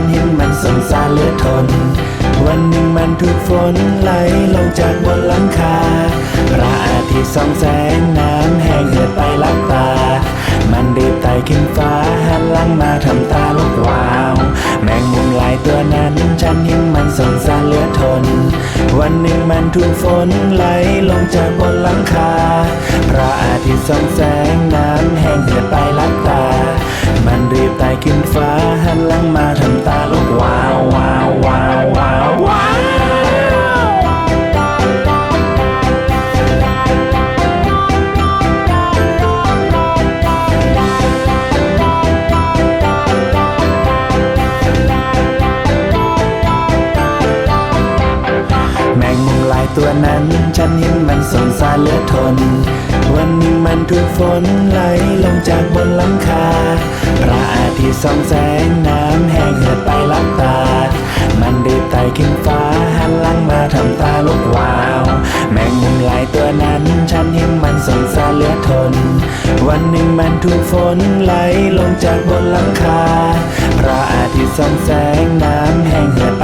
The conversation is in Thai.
นเห็นมันสงสารเหลือทน วันหนึ่งมันถูกฝนไหลลงจากบนหลังคา พระอาทิตย์ส่องแสงน้ำแห้งเหือดไปลับตา มันรีบไต่ขึ้นฟ้าหันหลังมาทำตาลุกวาว แมงมุมหลายตัวนั้นฉันเห็นมันสงสารเหลือทน วันหนึ่งมันถูกฝนไหลลงจากบนหลังคา พระอาทิตย์ส่องแสงน้ำแห้ง นั้นฉันเห็นมันสงสารเหลือทน วันหนึ่งมันถูกฝนไหลลงจากบนหลังคา พระอาทิตย์ส่องแสงน้ำแห้งเหือดไปลับตา มันรีบไต่ขึ้นฟ้าหันหลังมาทำตาลุกวาว แมงมุมหลายตัวนั้นฉันเห็นมันสงสารเหลือทน วันหนึ่งมันถูกฝนไหลลงจากบนหลังคา พระอาทิตย์ส่องแสงน้ำแห้งเหือด